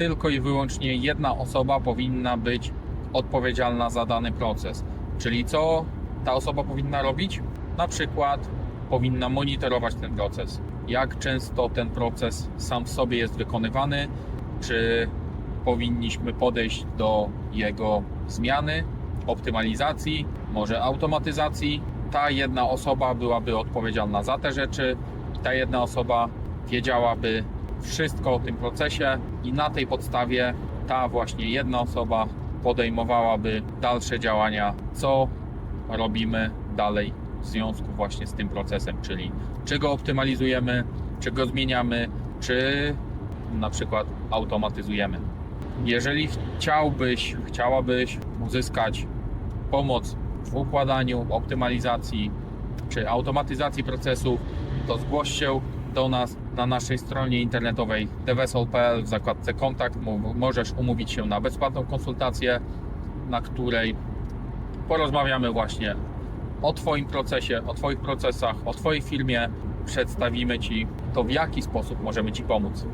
tylko i wyłącznie jedna osoba powinna być odpowiedzialna za dany proces. Czyli co ta osoba powinna robić? Na przykład powinna monitorować ten proces. Jak często ten proces sam w sobie jest wykonywany, czy powinniśmy podejść do jego zmiany, optymalizacji, może automatyzacji. Ta jedna osoba byłaby odpowiedzialna za te rzeczy ta jedna osoba wiedziałaby wszystko o tym procesie i na tej podstawie ta właśnie jedna osoba podejmowałaby dalsze działania, co robimy dalej w związku właśnie z tym procesem, czyli czy go optymalizujemy, czy go zmieniamy, czy na przykład automatyzujemy. Jeżeli chciałbyś, chciałabyś uzyskać pomoc w układaniu, optymalizacji czy automatyzacji procesów, to zgłoś się do nas na naszej stronie internetowej devesol.pl w zakładce kontakt. Mo- Możesz umówić się na bezpłatną konsultację, na której porozmawiamy właśnie o Twoim procesie, o Twoich procesach, o Twojej firmie. Przedstawimy Ci to, w jaki sposób możemy Ci pomóc.